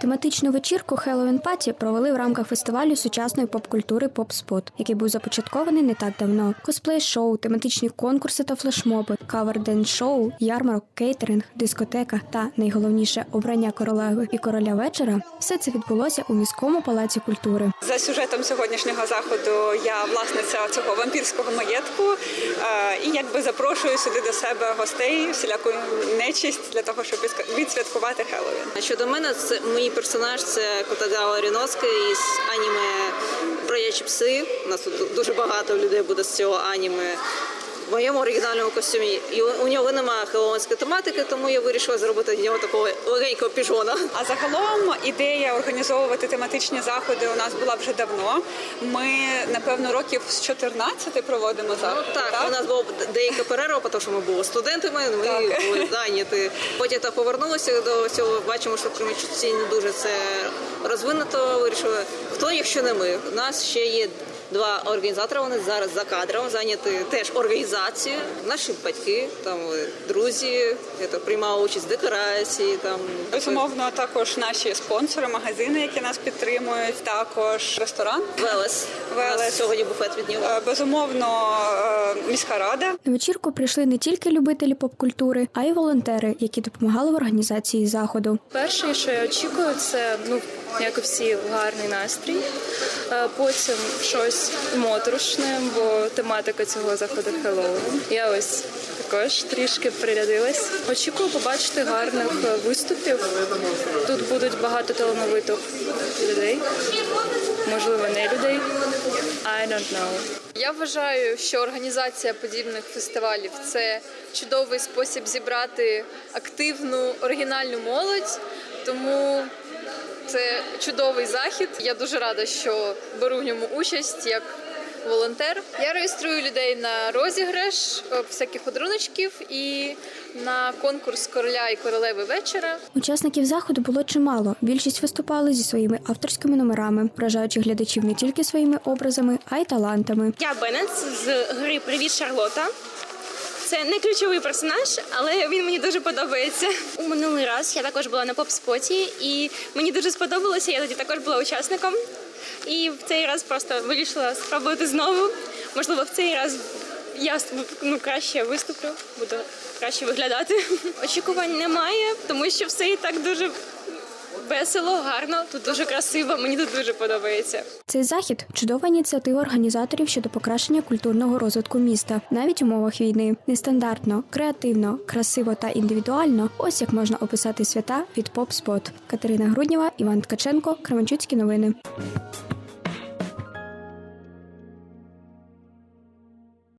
Тематичну вечірку Halloween Паті провели в рамках фестивалю сучасної поп-культури Попспот, який був започаткований не так давно. Косплей-шоу, тематичні конкурси та флешмоби, кавер-ден шоу, ярмарок, кейтеринг, дискотека та найголовніше обрання королеви і короля вечора. Все це відбулося у міському палаці культури. За сюжетом сьогоднішнього заходу я власниця цього вампірського маєтку е, і якби запрошую сюди до себе гостей, всіляку нечисть для того, щоб відсвяткувати Хеллоуін. Щодо мене, це мій персонаж це Котагава Ріноска із аніме проячі пси. У нас тут дуже багато людей буде з цього аніме. Моєму оригінальному костюмі і у нього немає хеллоуінської тематики, тому я вирішила зробити з нього такого легенького піжона. А загалом ідея організовувати тематичні заходи у нас була вже давно. Ми напевно років з 14 проводимо Ну, заходи. так, у нас була деяка перерва, тому що ми були студентами, ми Так. були зайняті. Потім так повернулися до цього. Бачимо, що Кременчуці не дуже це розвинуто. Вирішили, хто, якщо не ми. У нас ще є. Два організатори вони зараз за кадром зайняті теж організацією. Наші батьки, там друзі, це, приймали участь в декорації. Там Безумовно, також наші спонсори, магазини, які нас підтримують, також ресторан. Велес. Велес. сьогодні буфет від нього. Е, Безумовно, е, міська рада. На вечірку прийшли не тільки любителі поп-культури, а й волонтери, які допомагали в організації заходу. Перше, що я очікую, це ну як і всі гарний настрій. Е, Потім щось моторошне, бо тематика цього заходу Хеллоуін. Я ось також трішки прирядилась. Очікую побачити гарних е, виступів. Тут будуть багато талановитих людей, можливо, не людей. I don't know. Я вважаю, що організація подібних фестивалів це чудовий спосіб зібрати активну оригінальну молодь, тому це чудовий захід. Я дуже рада, що беру в ньому участь як волонтер. Я реєструю людей на розіграш е, всяких подаруночків і на конкурс короля і королеви вечора. Учасників заходу було чимало. Більшість виступали зі своїми авторськими номерами, вражаючи глядачів не тільки своїми образами, а й талантами. Я Беннет з гри Привіт, Шарлота. Це не ключовий персонаж, але він мені дуже подобається. У минулий раз я також була на поп-споті, і мені дуже сподобалося. Я тоді також була учасником. І в цей раз просто вирішила спробувати знову. Можливо, в цей раз я ну, краще виступлю, буду краще виглядати. Очікувань немає, тому що все і так дуже весело, гарно, тут дуже красиво. Мені тут дуже подобається. Цей захід чудова ініціатива організаторів щодо покращення культурного розвитку міста, навіть в умовах війни. Нестандартно, креативно, красиво та індивідуально. Ось як можна описати свята від Поп Спот. Катерина Груднєва, Іван Ткаченко, Кременчуцькі новини.